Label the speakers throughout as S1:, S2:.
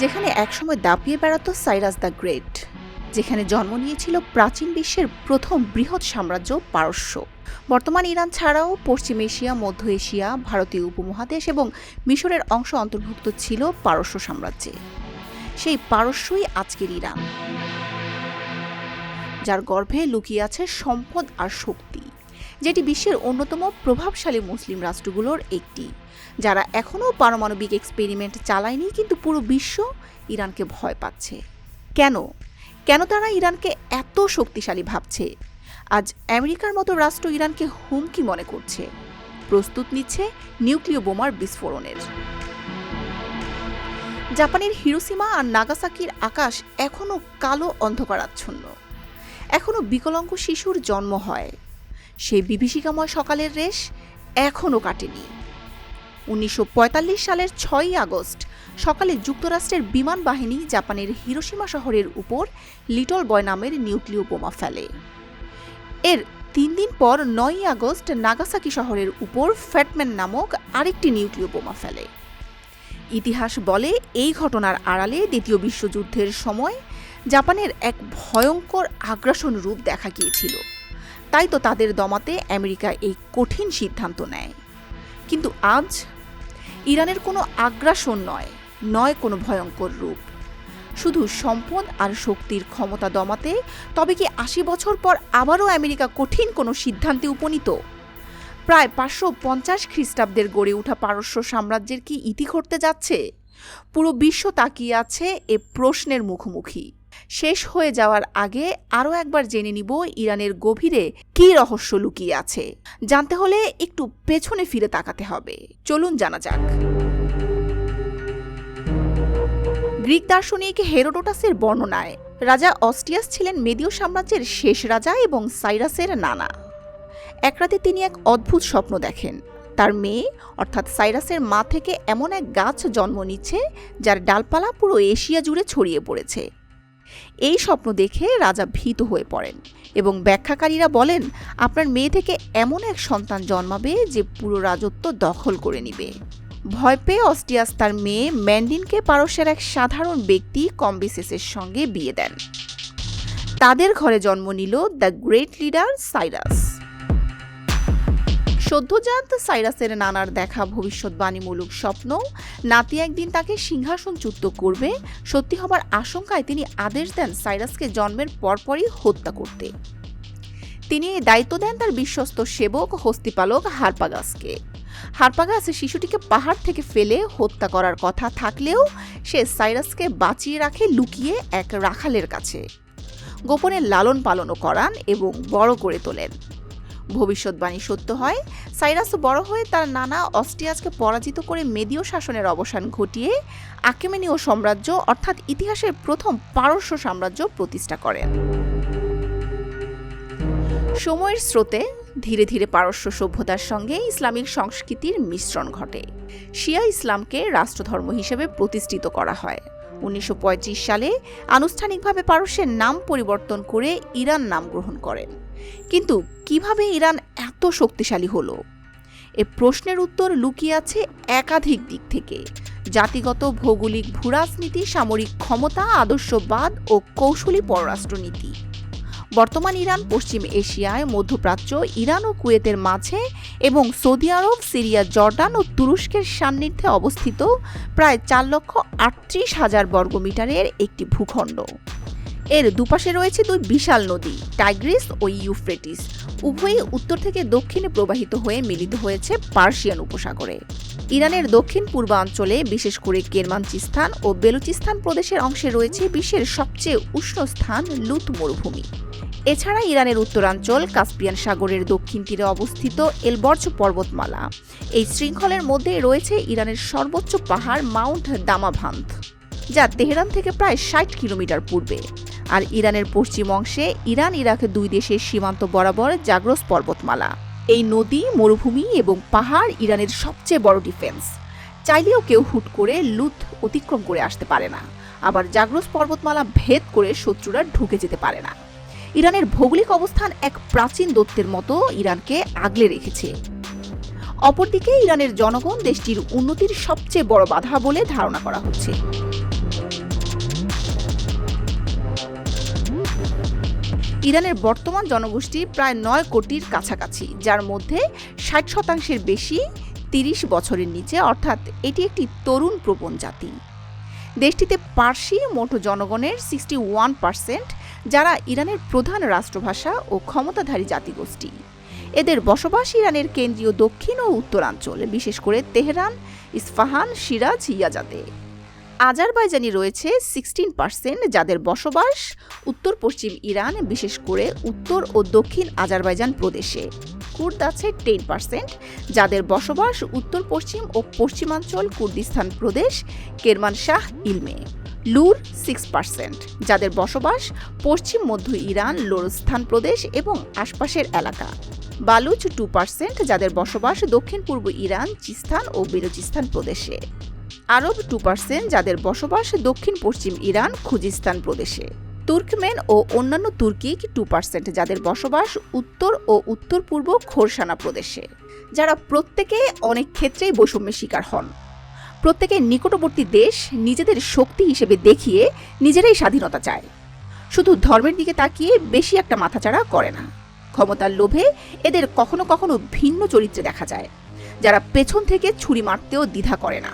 S1: যেখানে একসময় দাপিয়ে বেড়াতো সাইরাস দ্য গ্রেট, যেখানে জন্ম নিয়েছিল প্রাচীন বিশ্বের প্রথম বৃহৎ সাম্রাজ্য পারস্য। বর্তমান ইরান ছাড়াও পশ্চিম এশিয়া, মধ্য এশিয়া, ভারতীয় উপমহাদেশ এবং মিশরের অংশ অন্তর্ভুক্ত ছিল পারস্য সাম্রাজ্যে। সেই পারস্যই আজকের ইরান, যার গর্ভে লুকিয়ে আছে সম্পদ আর শক্তি। যেটি বিশ্বের অন্যতম প্রভাবশালী মুসলিম রাষ্ট্রগুলোর একটি। যারা এখনও পারমাণবিক এক্সপেরিমেন্ট চালায়নি, কিন্তু পুরো বিশ্ব ইরানকে ভয় পাচ্ছে। কেন? কেন তারা ইরানকে এত শক্তিশালী ভাবছে? আজ আমেরিকার মতো রাষ্ট্র ইরানকে হুমকি মনে করছে। প্রস্তুত নিচ্ছে নিউক্লিয় বোমার বিস্ফোরণের। জাপানের হিরোসীমা আর নাগাসাকির আকাশ এখনও কালো অন্ধকারাচ্ছন্ন। এখনও বিকলাঙ্গ শিশুর জন্ম হয়। সেই বিভীষিকাময় সকালের রেশ এখনও কাটেনি। উনিশশো পঁয়তাল্লিশ সালের ছয়ই আগস্ট সকালে যুক্তরাষ্ট্রের বিমান বাহিনী জাপানের হিরোসীমা শহরের উপর লিটল বয় নামের নিউক্লিয় বোমা ফেলে। এর তিন দিন পর নয়ই আগস্ট নাগাসাকি শহরের উপর ফ্যাটম্যান নামক আরেকটি নিউক্লিয় বোমা ফেলে। ইতিহাস বলে এই ঘটনার আড়ালে দ্বিতীয় বিশ্বযুদ্ধের সময় জাপানের এক ভয়ঙ্কর আগ্রাসন রূপ দেখা গিয়েছিল। তাই তো তাদের দমাতে আমেরিকা এই কঠিন সিদ্ধান্ত নেয়। কিন্তু আজ ইরানের কোনো আগ্রাসন নয় নয় কোনো ভয়ঙ্কর রূপ। শুধু সম্পদ আর শক্তির ক্ষমতা দমাতে, তবে কি আশি বছর পর আবারও আমেরিকা কঠিন কোনো সিদ্ধান্তে উপনীত? প্রায় পাঁচশো পঞ্চাশ খ্রিস্টাব্দের গড়ে ওঠা পারস্য সাম্রাজ্যের কি ইতি ঘটতে যাচ্ছে? পুরো বিশ্ব তাকিয়ে আছে এ প্রশ্নের মুখোমুখি। শেষ হয়ে যাওয়ার আগে আরও একবার জেনে নিব ইরানের গভীরে কি রহস্য লুকিয়ে আছে। জানতে হলে একটু পেছনে ফিরে তাকাতে হবে। চলুন জানা যাক। গ্রিক দার্শনিক হেরোডোটাসের বর্ণনায় রাজা অস্টিয়াস ছিলেন মেদীয় সাম্রাজ্যের শেষ রাজা এবং সাইরাসের নানা। এক রাতে তিনি এক অদ্ভুত স্বপ্ন দেখেন। তার মেয়ে, অর্থাৎ সাইরাসের মা থেকে এমন এক গাছ জন্ম নিচ্ছে, যার ডালপালা পুরো এশিয়া জুড়ে ছড়িয়ে পড়েছে। এই স্বপ্ন দেখে রাজা ভীত হয়ে পড়েন এবং ব্যাখ্যাকারীরা বলেন, আপনার মেয়ে থেকে এমন এক সন্তান জন্মাবে যে পুরো রাজত্ব দখল করে নিবে। ভয় পেয়ে অস্টিয়াস তার মেয়ে ম্যান্ডিনকে পারস্যের এক সাধারণ ব্যক্তি কম্বিসেসের সঙ্গে বিয়ে দেন। তাদের ঘরে জন্ম নিল দ্য গ্রেট লিডার সাইরাস। সদ্যজাত সাইরাসের নানার দেখা ভবিষ্যৎবাণীমূলক স্বপ্ন। নাতি একদিন তাকে সিংহাসনচ্যুত করবে। সত্যি হবার আশঙ্কায় তিনি আদেশ দেন সাইরাসকে জন্মের পরপরই হত্যা করতে। তিনি এই দায়িত্ব দেন তার বিশ্বস্ত সেবক, হস্তিপালক হারপাগাসকে। হারপাগাস শিশুটিকে পাহাড় থেকে ফেলে হত্যা করার কথা থাকলেও সে সাইরাসকে বাঁচিয়ে রাখে, লুকিয়ে এক রাখালের কাছে। গোপনে লালন পালনও করান এবং বড় করে তোলেন। ভবিষ্যৎবাণী সত্য হয়। সাইরাস বড় হয়ে তার নানা অস্ট্রিয়াসকে পরাজিত করে মেদীয় শাসনের অবসান ঘটিয়ে আকেমেনীয় সাম্রাজ্য, অর্থাৎ ইতিহাসের প্রথম পারস্য সাম্রাজ্য প্রতিষ্ঠা করেন। সময়ের স্রোতে ধীরে ধীরে পারস্য সভ্যতার সঙ্গে ইসলামিক সংস্কৃতির মিশ্রণ ঘটে। শিয়া ইসলামকে রাষ্ট্রধর্ম হিসেবে প্রতিষ্ঠিত করা হয়। উনিশশো পঁয়ত্রিশ সালে আনুষ্ঠানিকভাবে পারস্যের নাম পরিবর্তন করে ইরান নাম গ্রহণ করেন। কিন্তু কীভাবে ইরান এত শক্তিশালী হলো? এ প্রশ্নের উত্তর লুকিয়ে আছে একাধিক দিক থেকে। জাতিগত, ভৌগোলিক ভূরাজনীতি, সামরিক ক্ষমতা, আদর্শবাদ ও কৌশলী পররাষ্ট্রনীতি। বর্তমান ইরান, পশ্চিম এশিয়ায় মধ্যপ্রাচ্য, ইরান ও কুয়েতের মাঝে এবং সৌদি আরব, সিরিয়া জর্ডান ও তুরস্কের সান্নিধ্যে অবস্থিত প্রায় চার লক্ষ আটত্রিশ হাজার বর্গমিটারের একটি ভূখণ্ড। এর দুপাশে রয়েছে দুই বিশাল নদী, টাইগ্রিস ও ইউফ্রেটিস। উভয়ই উত্তর থেকে দক্ষিণে প্রবাহিত হয়ে মিলিত হয়েছে পার্সিয়ান উপসাগরে। ইরানের দক্ষিণ পূর্বাঞ্চলে বিশেষ করে কেরমানচিস্তান ও বেলুচিস্তান প্রদেশের অংশে রয়েছে বিশ্বের সবচেয়ে উষ্ণ স্থান লুত মরুভূমি। এছাড়া ইরানের উত্তরাঞ্চল, কাস্পিয়ান সাগরের দক্ষিণ তীরে অবস্থিত এলবর্জ পর্বতমালা। এই শৃঙ্খলের মধ্যে রয়েছে ইরানের সর্বোচ্চ পাহাড় মাউন্ট দামাভান্থ, যা তেহরান থেকে প্রায় ষাট কিলোমিটার পূর্বে। আর ইরানের পশ্চিম অংশে ইরান ইরাকের দুই দেশের সীমান্ত বরাবর জাগ্রস পর্বতমালা। এই নদী, মরুভূমি এবং পাহাড় ইরানের সবচেয়ে বড় ডিফেন্স চাইলেও কেউ হুট করে লুথ অতিক্রম করে আসতে পারে না। আবার জাগ্রস পর্বতমালা ভেদ করে শত্রুরা ঢুকে যেতে পারে না। ইরানের ভৌগোলিক অবস্থান এক প্রাচীন দত্তের মতো ইরানকে আগলে রেখেছে। অপরদিকে ইরানের জনগণ দেশটির উন্নতির সবচেয়ে বড় বাধা বলে ধারণা করা হচ্ছে। ইরানের বর্তমান জনগোষ্ঠী প্রায় নয় কোটির কাছাকাছি, যার মধ্যে ষাট শতাংশের বেশি তিরিশ বছরের নিচে, অর্থাৎ এটি একটি তরুণ প্রবণ জাতি। দেশটিতে পার্সি মোট জনগণের সিক্সটি ওয়ান পার্সেন্ট, যারা ইরানের প্রধান রাষ্ট্রভাষা ও ক্ষমতাধারী জাতিগোষ্ঠী। এদের বসবাস ইরানের কেন্দ্রীয় দক্ষিণ ও উত্তরাঞ্চল, বিশেষ করে তেহরান, ইস্ফাহান, সিরাজ ইয়াজাদে আজারবাইজানি রয়েছে সিক্সটিন পার্সেন্ট যাদের বসবাস উত্তর পশ্চিম ইরান, বিশেষ করে উত্তর ও দক্ষিণ আজারবাইজান প্রদেশে। কুর্দ আছে টেন পার্সেন্ট যাদের বসবাস উত্তর পশ্চিম ও পশ্চিমাঞ্চল কুর্দিস্তান প্রদেশ, কেরমান শাহ ইলমে। লুর সিক্স পার্সেন্ট যাদের বসবাস পশ্চিম মধ্য ইরান, লোরস্থান প্রদেশ এবং আশপাশের এলাকা। বালুচ টু পার্সেন্ট যাদের বসবাস দক্ষিণ পূর্ব ইরান, চিস্তান ও বেলুচিস্তান প্রদেশে। আরব টু পার্সেন্ট যাদের বসবাস দক্ষিণ পশ্চিম ইরান, খুজিস্তান প্রদেশে। তুর্কমেন ও অন্যান্য তুর্কিক টু পার্সেন্ট যাদের বসবাস উত্তর ও উত্তর পূর্ব খোরসানা প্রদেশে, যারা প্রত্যেকে অনেক ক্ষেত্রেই বৈষম্যের শিকার হন। প্রত্যেকের নিকটবর্তী দেশ নিজেদের শক্তি হিসেবে দেখিয়ে নিজেরাই স্বাধীনতা চায়। শুধু ধর্মের দিকে তাকিয়ে বেশি একটা মাথাচাড়া করে না। ক্ষমতার লোভে এদের কখনো কখনো ভিন্ন চরিত্রে দেখা যায়, যারা পেছন থেকে ছুরি মারতেও দ্বিধা করে না।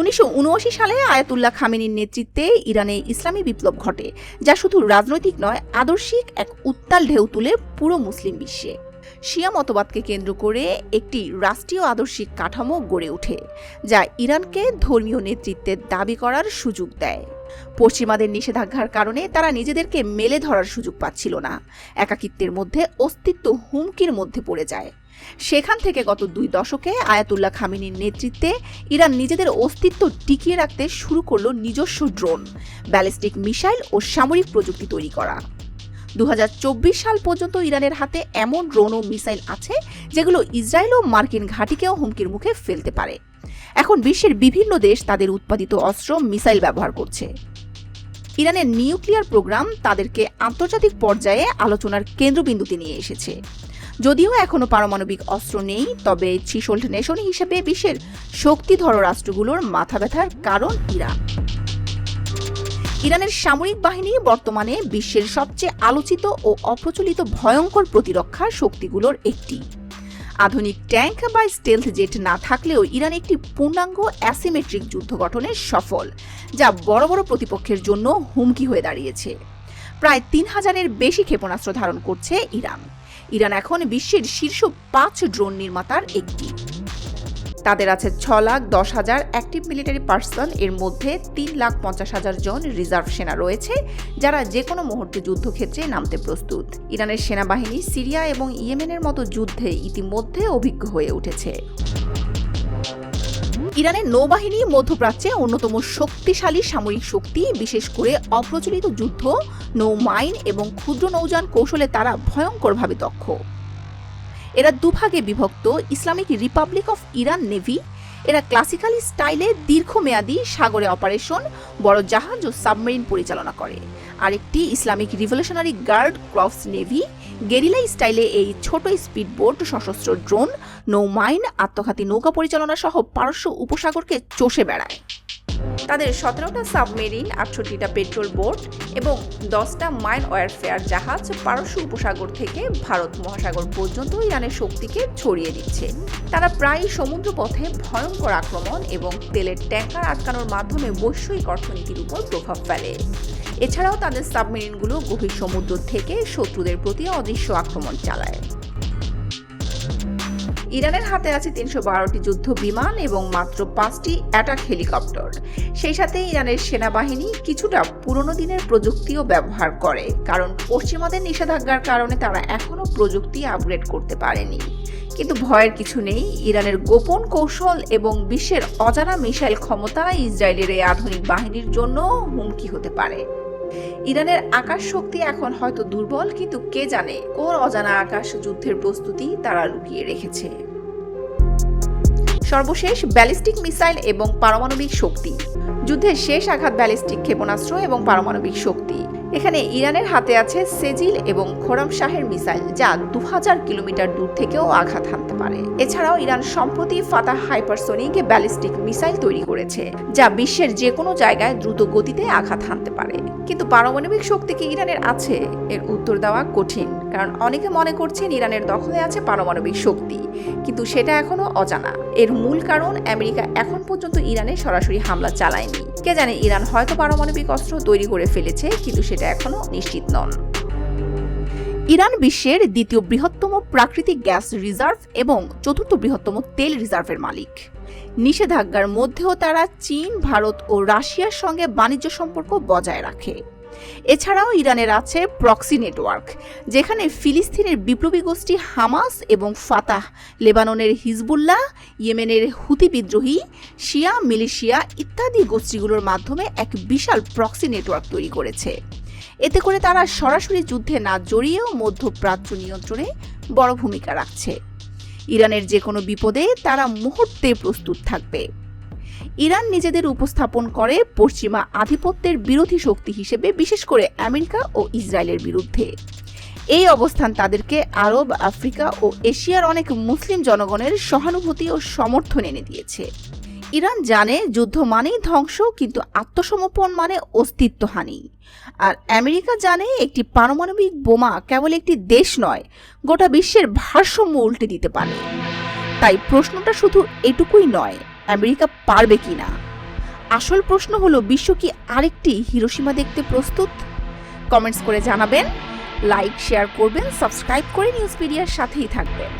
S1: উনিশশো উনআশি সালে আয়াতুল্লাহ খামেনির নেতৃত্বে ইরানে ইসলামী বিপ্লব ঘটে, যা শুধু রাজনৈতিক নয়, আদর্শিক এক উত্তাল ঢেউ তুলে পুরো মুসলিম বিশ্বে। শিয়া মতবাদকে কেন্দ্র করে একটি রাষ্ট্রীয় আদর্শিক কাঠামো গড়ে ওঠে, যা ইরানকে ধর্মীয় নেতৃত্বের দাবি করার সুযোগ দেয়। পশ্চিমাদের নিষেধাজ্ঞার কারণে তারা নিজেদেরকে মেলে ধরার সুযোগ পাচ্ছিল না, একাকিত্বের মধ্যে অস্তিত্ব হুমকির মধ্যে পড়ে যায়। সেখান থেকে গত দুই দশকে আয়াতুল্লাহ খামিনীর নেতৃত্বে ইরান নিজেদের অস্তিত্ব টিকিয়ে রাখতে শুরু করল নিজস্ব ড্রোন, ব্যালিস্টিক মিসাইল ও সামরিক প্রযুক্তি তৈরি করা। দু সাল পর্যন্ত ইরানের হাতে এমন ড্রোন ও মিসাইল আছে যেগুলো ইসরায়েল ও মার্কিন ঘাঁটিকেও হুমকির মুখে ফেলতে পারে। এখন বিশ্বের বিভিন্ন দেশ তাদের উৎপাদিত অস্ত্র, মিসাইল ব্যবহার করছে। ইরানের নিউক্লিয়ার প্রোগ্রাম তাদেরকে আন্তর্জাতিক পর্যায়ে আলোচনার কেন্দ্রবিন্দুতে নিয়ে এসেছে। যদিও এখনও পারমাণবিক অস্ত্র নেই, তবে চিসোল্ড নেশন হিসেবে বিশ্বের শক্তিধর রাষ্ট্রগুলোর মাথা ব্যথার কারণ ইরান। ইরানের সামরিক বাহিনী বর্তমানে বিশ্বের সবচেয়ে আলোচিত ও অপ্রচলিত ভয়ঙ্কর প্রতিরক্ষা শক্তিগুলোর একটি। আধুনিক ট্যাঙ্ক বা স্টেলথ জেট না থাকলেও ইরান একটি পূর্ণাঙ্গ অ্যাসিমেট্রিক যুদ্ধ গঠনে সফল, যা বড় বড় প্রতিপক্ষের জন্য হুমকি হয়ে দাঁড়িয়েছে। প্রায় তিন হাজারের বেশি ক্ষেপণাস্ত্র ধারণ করছে ইরান। ইরান এখন বিশ্বের শীর্ষ পাঁচ ড্রোন নির্মাতার একটি। তাদের আছে ছ লাখ দশ হাজার অ্যাক্টিভ মিলিটারি পার্সন এর মধ্যে তিন লাখ পঞ্চাশ হাজার জন রিজার্ভ সেনা রয়েছে, যারা যে কোনো মুহূর্তে যুদ্ধক্ষেত্রে নামতে প্রস্তুত। ইরানের সেনাবাহিনী সিরিয়া এবং ইয়েমেনের মতো যুদ্ধে ইতিমধ্যে অভিজ্ঞ হয়ে উঠেছে। ইরানের নৌবাহিনী মধ্যপ্রাচ্যে অন্যতম শক্তিশালী সামরিক শক্তি, বিশেষ করে অপ্রচলিত যুদ্ধ, নৌ মাইন এবং ক্ষুদ্র নৌযান কৌশলে তারা ভয়ঙ্করভাবে দক্ষ। এরা দুভাগে বিভক্ত, Islamic Republic of Iran Navy এরা ক্লাসিক্যাল স্টাইলে দীর্ঘমেয়াদী সাগরে অপারেশন বড় জাহাজ ও সাবমেরিন পরিচালনা করে। আরেকটি Islamic Revolutionary Guard Corps Navy guerrilla style এই ছোট স্পিডবোট সশস্ত্র ড্রোন নৌমাইন আত্মঘাতী নৌকা পরিচালনা সহ পারস্য উপসাগরকে চষে বেড়ায়। তাদের সতেরোটা সাবমেরিন, আটষট্টিটা পেট্রোল বোট এবং দশটা মাইন ওয়ারফেয়ার জাহাজ পারস্য উপসাগর থেকে ভারত মহাসাগর পর্যন্ত ইরানের শক্তিকে ছড়িয়ে দিচ্ছে। তারা প্রায় সমুদ্র পথে ভয়ঙ্কর আক্রমণ এবং তেলের ট্যাঙ্কার আটকানোর মাধ্যমে বৈশ্বিক অর্থনীতির উপর প্রভাব ফেলে। এছাড়াও তাদের সাবমেরিনগুলো গভীর সমুদ্র থেকে শত্রুদের প্রতি অদৃশ্য আক্রমণ চালায়। ইরানের হাতে আছে তিনশো বারোটি যুদ্ধ বিমান এবং মাত্র পাঁচটি অ্যাটাক হেলিকপ্টার। সেই সাথে ইরানের সেনাবাহিনী কিছুটা পুরনো দিনের প্রযুক্তিও ব্যবহার করে, কারণ পশ্চিমাদের নিষেধাজ্ঞার কারণে তারা এখনও প্রযুক্তি আপগ্রেড করতে পারেনি। কিন্তু ভয়ের কিছু নেই, ইরানের গোপন কৌশল এবং বিশ্বের অজানা মিসাইল ক্ষমতা ইসরায়েলের এই আধুনিক বাহিনীর জন্য হুমকি হতে পারে। ইরানের আকাশ শক্তি এখন হয়তো দুর্বল, কিন্তু কে জানে কোন অজানা আকাশ যুদ্ধের প্রস্তুতি তারা লুকিয়ে রেখেছে। সর্বশেষ ব্যালিস্টিক মিসাইল এবং পারমাণবিক শক্তি। যুদ্ধের শেষ আঘাত ব্যালিস্টিক ক্ষেপণাস্ত্র এবং পারমাণবিক শক্তি। এখানে ইরানের হাতে আছে সেজিল এবং খোরাম শাহের মিসাইল, যা দু হাজার কিলোমিটার দূর থেকেও আঘাত হানতে পারে। এছাড়াও ইরান সম্প্রতি ফাতা হাইপারসোনিক ব্যালিস্টিক মিসাইল তৈরি করেছে, যা বিশ্বের যে কোনো জায়গায় দ্রুত গতিতে আঘাত হানতে পারে। কিন্তু পারমাণবিক শক্তি কি ইরানের আছে? এর উত্তর দেওয়া কঠিন, কারণ অনেকে মনে করছেন ইরানের দখলে আছে পারমাণবিক শক্তি, কিন্তু সেটা এখনও অজানা। এর মূল কারণ, আমেরিকা এখন পর্যন্ত ইরানে সরাসরি হামলা চালায়নি। কে জানে ইরান হয়তো পারমাণবিক অস্ত্র তৈরি করে ফেলেছে, কিন্তু সেটা এখনও নিশ্চিত নন। ইরান বিশ্বের দ্বিতীয় বৃহত্তম প্রাকৃতিক গ্যাস রিজার্ভ এবং চতুর্থ বৃহত্তম তেল রিজার্ভের মালিক। নিষেধাজ্ঞার মধ্যেও তারা চীন, ভারত ও রাশিয়ার সঙ্গে বাণিজ্য সম্পর্ক বজায় রাখে। এছাড়াও ইরানের আছে প্রক্সি নেটওয়ার্ক, যেখানে ফিলিস্তিনের বিপ্লবী গোষ্ঠী হামাস এবং ফাতাহ, লেবাননের হিজবুল্লাহ, ইয়েমেনের হুতি বিদ্রোহী, শিয়া, মিলিশিয়া ইত্যাদি গোষ্ঠীগুলোর মাধ্যমে এক বিশাল প্রক্সি নেটওয়ার্ক তৈরি করেছে। এতে করে তারা সরাসরি যুদ্ধে না জড়িয়েও মধ্যপ্রাচ্য নিয়ন্ত্রণে বড় ভূমিকা রাখছে। ইরানের যে কোনো বিপদে তারা মুহূর্তে প্রস্তুত থাকবে। ইরান নিজেদের উপস্থাপন করে পশ্চিমা আধিপত্যের বিরোধী শক্তি হিসেবে, বিশেষ করে আমেরিকা ও ইসরায়েলের বিরুদ্ধে। এই অবস্থান তাদেরকে আরব, আফ্রিকা ও এশিয়ার অনেক মুসলিম জনগণের সহানুভূতি ও সমর্থন এনে দিয়েছে। ইরান জানে যুদ্ধ মানেই ধ্বংস, কিন্তু আত্মসমর্পণ মানে অস্তিত্বহানি। আর আমেরিকা জানে একটি পারমাণবিক বোমা কেবল একটি দেশ নয়, গোটা বিশ্বের ভারসাম্য উল্টে দিতে পারে। তাই প্রশ্নটা শুধু এটুকুই নয়, আমেরিকা পারবে কি না আসল প্রশ্ন হলো, বিশ্ব কি আরেকটি হিরোসীমা দেখতে প্রস্তুত? কমেন্টস করে জানাবেন, লাইক, শেয়ার করবেন, সাবস্ক্রাইব করে নিউজ মিডিয়ার সাথেই থাকবেন।